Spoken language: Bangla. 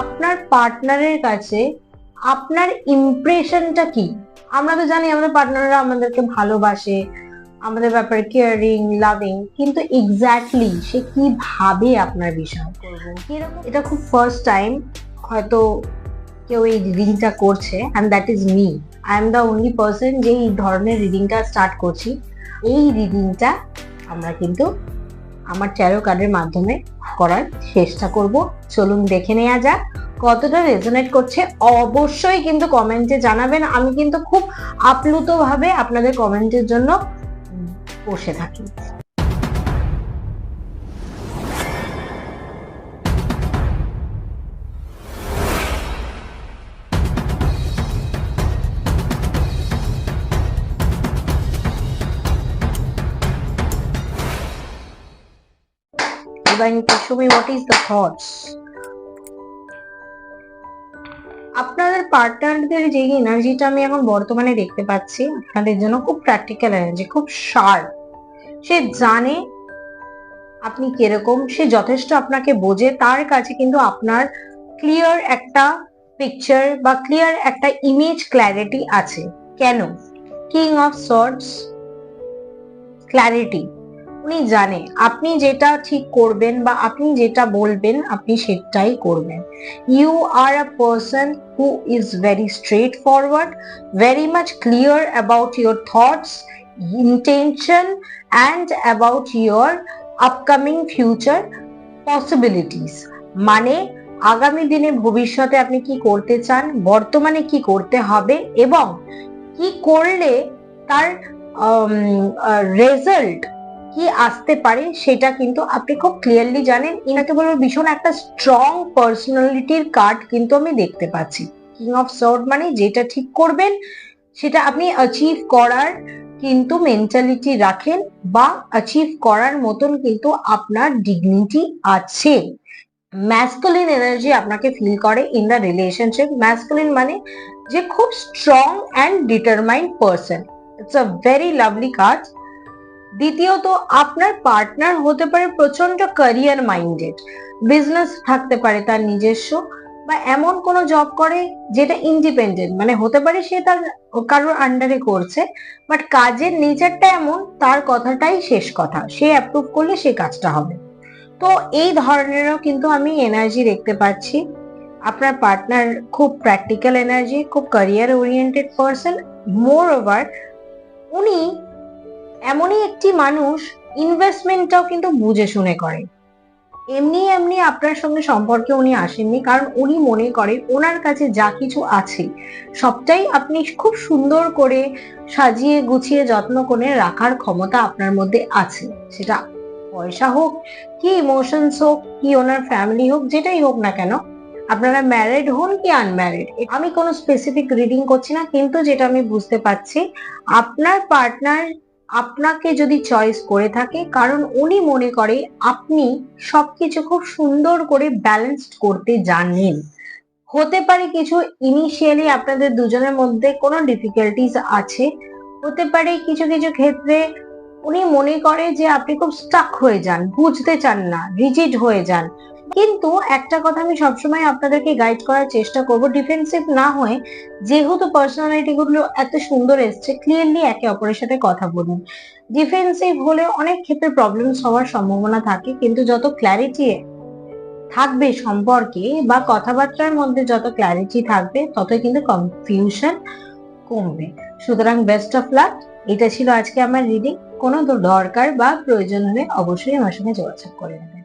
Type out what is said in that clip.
আপনার পার্টনারের কাছে আপনার ইমপ্রেশনটা কি? আমরা তো জানি আমাদের পার্টনাররা আমাদেরকে ভালোবাসে, আমাদের ব্যাপারে কেয়ারিং লাভিং কিন্তু এক্স্যাক্টলি সে কি ভাবে আপনার বিষয়? কীরকম এটা খুব ফার্স্ট টাইম হয়তো কেউ এই রিডিংটা করছে and that is me I am the only person যে এই ধরনের রিডিংটা স্টার্ট করছি। এই রিডিংটা আমরা কিন্তু আমার ট্যারো কার্ডের মাধ্যমে করার চেষ্টা করব। চলুন দেখে নেওয়া যাক কতটা রেজোনেট করছে। অবশ্যই কিন্তু কমেন্টে জানাবেন। আমি কিন্তু খুব আপ্লুতভাবে আপনাদের কমেন্টের জন্য বসে থাকি। Please show me what is the thoughts. আপনাদের পার্টনারদের যে এনার্জিটা আমি এখন বর্তমানে দেখতে পাচ্ছি, আপনাদের জন্য খুব প্র্যাকটিক্যাল এনার্জি খুব শার্প সে জানে আপনি কীরকম, সে যথেষ্ট আপনাকে বোঝে, তার কাছে কিন্তু আপনার ক্লিয়ার একটা পিকচার বা ক্লিয়ার একটা ইমেজ ক্ল্যারিটি আছে। কেন? কিং অফ সর্টস ক্ল্যারিটি উনি জানে, আপনি যেটা ঠিক করবেন বা আপনি যেটা বলবেন, আপনি সেটাই করবেন। You are a person who is very straightforward very much clear about your thoughts intention and about your upcoming future possibilities মানে আগামী দিনে ভবিষ্যতে আপনি কি করতে চান, বর্তমানে কি করতে হবে, এবং কি করলে তার রেজাল্ট কি আসতে পারে সেটা কিন্তু আপনি খুব ক্লিয়ারলি জানেন। এনাকে বলব ভীষণ একটা স্ট্রং পার্সোনালিটির কার্ড কিন্তু আমি দেখতে পাচ্ছি। কিং অফ সর্ট মানে যেটা ঠিক করবেন, সেটা আপনি অ্যাচিভ করার কিন্তু মেন্টালিটি রাখেন বা অ্যাচিভ করার মতন কিন্তু আপনার ডিগনিটি আছে। ম্যাসকুলিন এনার্জি আপনাকে ফিল করে ইন দ্য রিলেশনশিপ ম্যাসকুলিন মানে যে খুব strong and determined person it's a very lovely card দ্বিতীয়ত, আপনার পার্টনার হতে পারে প্রচণ্ড ক্যারিয়ার মাইন্ডেড বিজনেস থাকতে পারে তার নিজস্ব বা এমন কোনো জব করে যেটা ইন্ডিপেন্ডেন্ট মানে হতে পারে সে তার কারোর আন্ডারে করছে বাট কাজের নেচারটা এমন, তার কথাটাই শেষ কথা, সে অ্যাপ্রুভ করলে সে কাজটা হবে। তো এই ধরনেরও কিন্তু আমি এনার্জি দেখতে পাচ্ছি। আপনার পার্টনার খুব প্র্যাকটিক্যাল এনার্জি খুব career oriented person moreover উনি এমনই একটি মানুষ ইনভেস্টমেন্টটাও কিন্তু বুঝে শুনে করে। এমনি এমনি আপনার সঙ্গে সম্পর্কে উনি আসেননি, কারণ উনি মনে করে ওনার কাছে যা কিছু আছে, সবটাই আপনি খুব সুন্দর করে সাজিয়ে গুছিয়ে যত্ন করে রাখার ক্ষমতা আপনার মধ্যে আছে। সেটা পয়সা হোক, কি ইমোশনস হোক, কি ওনার ফ্যামিলি হোক, যেটাই হোক না কেন, আপনারা ম্যারিড হন কি আনম্যারিড আমি কোনো স্পেসিফিক রিডিং করছি না, কিন্তু যেটা আমি বুঝতে পারছি, আপনার পার্টনার আপনাকে যদি চয়েস করে থাকে, কারণ উনি মনে করে আপনি সবকিছু খুব সুন্দর করে ব্যালেন্সড করতে জানেন। হতে পারে কিছু ইনিশিয়ালি আপনাদের দুজনের মধ্যে কোনো ডিফিকাল্টিস আছে, হতে পারে কিছু কিছু ক্ষেত্রে উনি মনে করে যে আপনি খুব স্টাক হয়ে যান, বুঝতে চান না রিজিড হয়ে যান। কিন্তু একটা কথা আমি সবসময় আপনাদেরকে গাইড করার চেষ্টা করব ডিফেন্সিভ না হয়ে যেহেতু পার্সোনালিটি গুলো এত সুন্দর এসছে ক্লিয়ারলি একে অপরের সাথে কথা বলুন। ডিফেন্সিভ হলে অনেক ক্ষেত্রে প্রবলেমস হওয়ার সম্ভাবনা থাকে, কিন্তু যত ক্ল্যারিটি থাকবে সম্পর্কে বা কথাবার্তার মধ্যে যত ক্ল্যারিটি থাকবে, ততই কিন্তু কনফিউশন কমবে। সুতরাং বেস্ট অফ লাক এটা ছিল আজকে আমার রিডিং কোনো দরকার বা প্রয়োজন হলে অবশ্যই আমার সঙ্গে যোগাযোগ করে নেবেন।